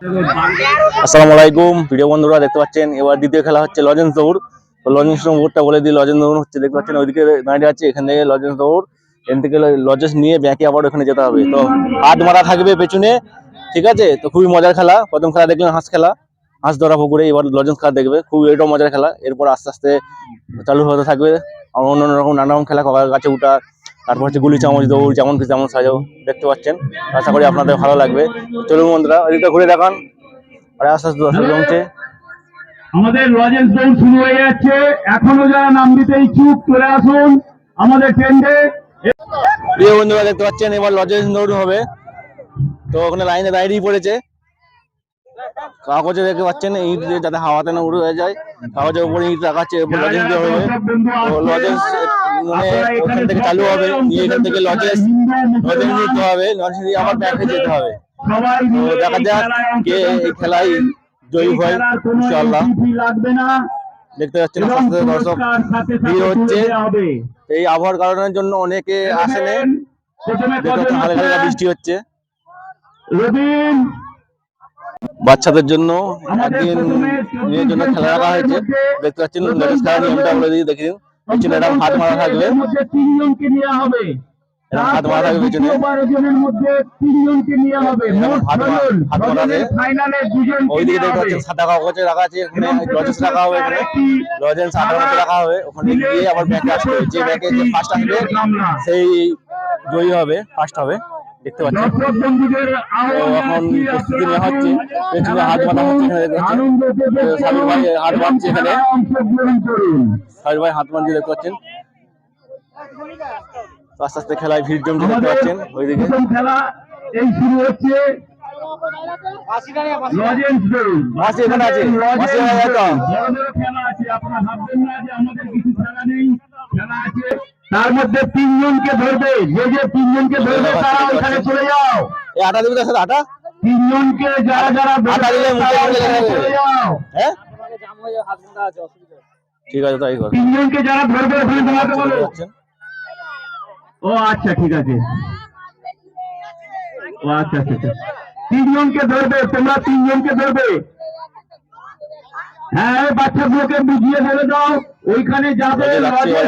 আসসালামু আলাইকুম ভিডিও বন্ধুরা, দেখতে পাচ্ছেন, এবার দ্বিতীয় খেলা হচ্ছে লজেন্স দৌড়। তো লজেন্স দৌড়টা বলে দিই, লজেন্স দৌড় হচ্ছে, দেখতে পাচ্ছেন, ওইদিকে দাঁড়িয়ে আছে, এখান থেকে লজেন্স দৌড়। এখান থেকে লজেন্স নিয়ে ব্যাকে আবার ওখানে যেতে হবে। তো হাত মারা থাকবে পেছনে, ঠিক আছে? তো খুবই মজার খেলা, প্রথম খেলা দেখলেন হাঁস খেলা। হাঁস ধরা পুকুরে, এবার লজেন্স খেলা দেখবে, খুবই এটাও মজার খেলা। এরপর আস্তে আস্তে চালু হতে থাকবে, আর অন্য রকম নানা রকম খেলা গাছে উঠা তারপর হচ্ছে গুলি চামচ দৌড় যেমন কিছু যেমন সাজাও দেখতে পাচ্ছেন। আশা করি আপনাদের ভালো লাগবে। চলুন বন্ধুরা ওইদিকটা ঘুরে দেখান। আর আস্তে আস্তে জমছে। আমাদের লজেন্স দৌড় শুরু হয়ে যাচ্ছে। এখনও যারা নাম দিতে ইচ্ছুক চলে আসুন আমাদের টেন্ডে প্রিয় বন্ধুরা দেখতে পাচ্ছেন এবার লজেন্স দৌড় হবে। তো ওখানে লাইনে দাঁড়িয়ে পড়েছে। কাগজে দেখতে পাচ্ছেন ইট দিয়ে যাতে হাওয়াতে না উড়ে হয়ে যায়। কাগজের উপরে ইট রাখাচ্ছে লজেন্স দেওয়া হবে। লজেন্স মানে ওখান থেকে চালু হবে। নিয়ে এখান থেকে লজেন্স লজেন্স নিতে হবে। লজেন্স দিয়ে আবার ব্যাকে যেতে হবে। দেখা যাক কে এই খেলায়। জয়ী হয় ইনশাআল্লাহ। না। দেখতে পাচ্ছেন দর্শক ভিড় হচ্ছে। এই আবহাওয়ার কারণের জন্য অনেকে আসেনে। হালকা হালকা বৃষ্টি হচ্ছে। রবিন বাচ্চাদের জন্য একদিন মেয়ের জন্য খেলা রাখা হয়েছে। দেখতে পাচ্ছেন লেডিস খেলার নিয়মটা বলে দিই দেখুন পিছনে এরকম হাত মারা থাকবে। তিনজনকে নেওয়া হবে। হাত মারা থাকবে পিছনে জনের মধ্যে তিনজনকে নেওয়া হবে। হাত মারা- ছজন হাত মারা ছজনের ফাইনালে দুজনকে ওইদিকে নেওয়া দেখতে পাচ্ছেন সাদা কাগজে রাখা আছে এখানে লজেন্স রাখা হবে এখানে। একটি- লজেন্স সাদা কাগজে রাখা হবে। ওখানে গিয়ে আবার ব্যাকে আসবে যে ব্যাকে যে ফার্স্ট আসবে সেই জয়ী হবে ফার্স্ট হবে। দেখতে পাচ্ছেন। এখন প্রস্তুতি নেওয়া হচ্ছে পেছনে হাত বাঁধা হচ্ছে সাবির ভাই হাত বাঁধছে এখানে। খেলায় অংশগ্রহণ করুন। সাবির ভাই হাত বাঁধছে দেখতে পাচ্ছেন। আস্তে আস্তে খেলায় ভিড় জমছে দেখতে পাচ্ছেন ওইদিকে। খেলা এই শুরু হচ্ছে। মাসি এখানে আছে। মাসি খেলা আছে। আপনারা ভাববেন না যে আমাদের কিছু খেলা নেই। খেলা আছে। তার মধ্যে তিনজনকে ধরবে যে যে তিনজনকে ধরবে তারা ওখানে চলে যাও। এই আটা দিবি তার সাথে আটা? তিনজনকে যারা যারা আটা ধরবে দিলে মুখে তারা মুখে ওখানে লেগে যাবে। চলে যাও। হ্যাঁ? ঠিক আছে তাই কর। তিনজনকে যারা ধরবে ওখানে দাঁড়াতে চলে বলো যাচ্ছেন ও আচ্ছা ঠিক আছে। ও আচ্ছা আচ্ছা আচ্ছা। তিনজনকে ধরবে তোমরা তিনজনকে ধরবে। হ্যাঁ এই বাচ্চাগুলোকে বুঝিয়ে বলে দাও। ওইখানে যাবে।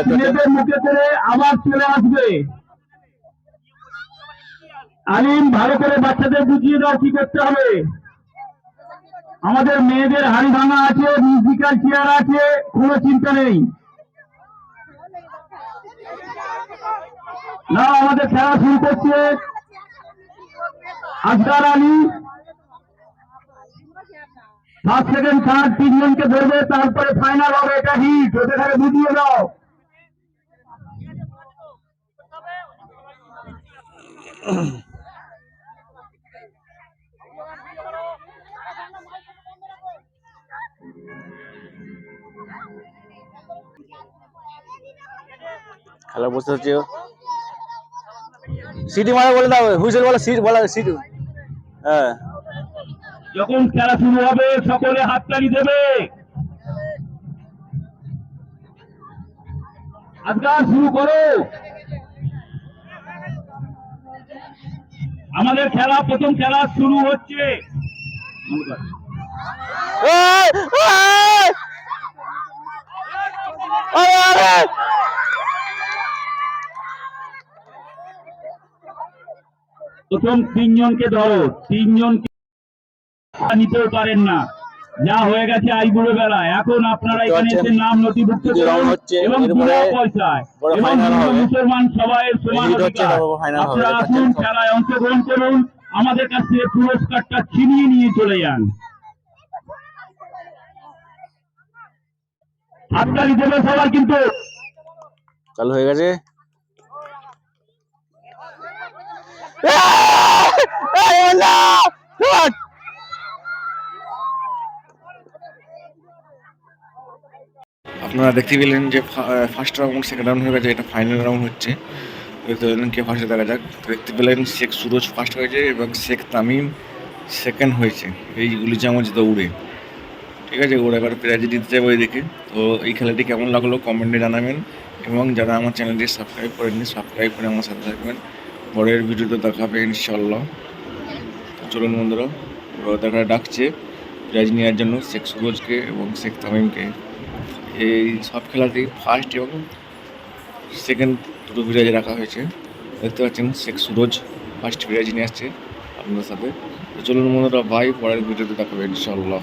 ছেলেদের মুখে করে আবার চলে আসবে। আলিম ভালো করে বাচ্চাদের বুঝিয়ে দাও কি করতে হবে। আমাদের মেয়েদের হাড়ি ভাঙা আছে মিউজিক্যাল চেয়ার আছে কোনো চিন্তা নেই। না আমাদের খেলা শুরু করছে। Asgar Ali first second third তিনজনকে ধরবে তারপরে ফাইনাল হবে এটা হিট ওদের ঘরে বুঝিয়ে দাও খেলা বসে হচ্ছে সিটি মারা বলে দাও হুইসেল বলা সিট বলা সিট হ্যাঁ যখন খেলা শুরু হবে, সকলে হাততালি দেবে। আজকাল শুরু করো। আমাদের খেলা, প্রথম খেলা শুরু হচ্ছে! প্রথম তিনজনকে ধরো। তিনজনকে নিতেও পারেন না যা হয়ে গেছে আইবুড়ো বেলা এখন আপনারা এখানে এসে নাম নথিভুক্ত করুন এবং এরপরে বিনা পয়সায় এবং। মুসলমান সবাই সমান অধিকার বড় আপনারা আসুন খেলায় অংশগ্রহণ করুন আমাদের কাছ থেকে পুরস্কারটা ছিনিয়ে নিয়ে চলে যান হাততালি দেবে সবাই কিন্তু চালু হয়ে গেছে এই, না! Shot! আপনারা দেখতে পেলেন যে ফার্স্ট রাউন্ড সেকেন্ড রাউন্ড হয়ে গেছে, এটা ফাইনাল রাউন্ড হচ্ছে। দেখতে পেলেন কে ফার্স্টে দেখা যাক। দেখতে পেলেন শেখ সুরজ ফার্স্ট হয়েছে এবং শেখ তামিম সেকেন্ড হয়েছে। এই গুলি চামচ দৌড়ে। ঠিক আছে, ওরা এবার প্রাইজ দিতে যাবে ওইদিকে। তো এই খেলাটি কেমন লাগল কমেন্টে জানাবেন। এবং যারা আমার চ্যানেলটি সাবস্ক্রাইব করেননি সাবস্ক্রাইব করে আমার সাথে থাকবেন। পরের ভিডিওতে দেখাবে ইনশাল্লাহ চলুন বন্ধুরা দেখা ডাকছে। প্রাইজ নেওয়ার জন্য শেখ সুরজকে এবং শেখ তামিমকে। এই সব খেলাতেই ফার্স্ট এবং সেকেন্ড দুটো বিরাজ রাখা হয়েছে। দেখতে পাচ্ছেন শেখ সুরজ ফার্স্ট বিরাজ নিয়ে আসছে আপনাদের সাথে। চলুন বন্ধুরা ভাই পরের ভিডিওতে দেখাবে ইনশাল্লাহ